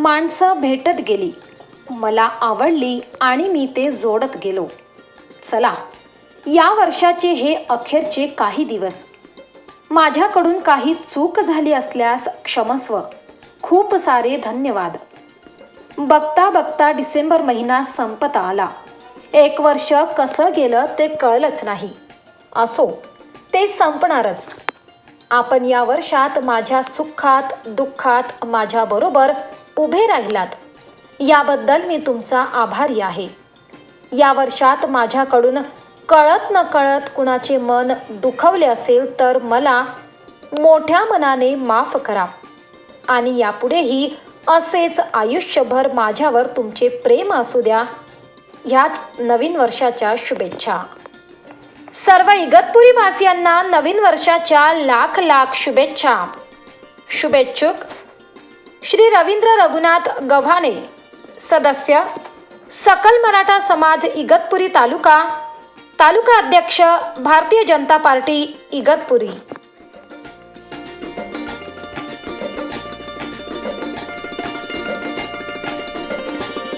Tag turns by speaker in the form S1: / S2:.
S1: माणसं भेटत गेली. मला आवडली आणि मी ते जोडत गेलो. चला या वर्षाचे हे अखेरचे काही दिवस. माझ्याकडून काही चूक झाली असल्यास क्षमस्व. खूप सारे धन्यवाद. बघता बघता डिसेंबर महिना संपत आला. एक वर्ष कसं गेलं ते कळलंच नाही. असो ते संपणारच. आपण या वर्षात माझ्या सुखात दुःखात माझ्याबरोबर उभे राहिलात. याबद्दल मी तुमचा आभारी आहे. या वर्षात माझ्याकडून कळत न कळत कुणाचे मन दुखवले असेल तर मला मोठ्या मनाने माफ करा. आणि यापुढेही असेच आयुष्यभर माझ्यावर तुमचे प्रेम असू द्या ह्याच नवीन वर्षाच्या शुभेच्छा. सर्व इगतपुरी वासियांना नवीन वर्षाच्या लाख लाख शुभेच्छा. शुभेच्छुक श्री रवींद्र रघुनाथ गव्हाणे सदस्य सकल मराठा समाज इगतपुरी तालुका तालुका अध्यक्ष भारतीय जनता पार्टी इगतपुरी।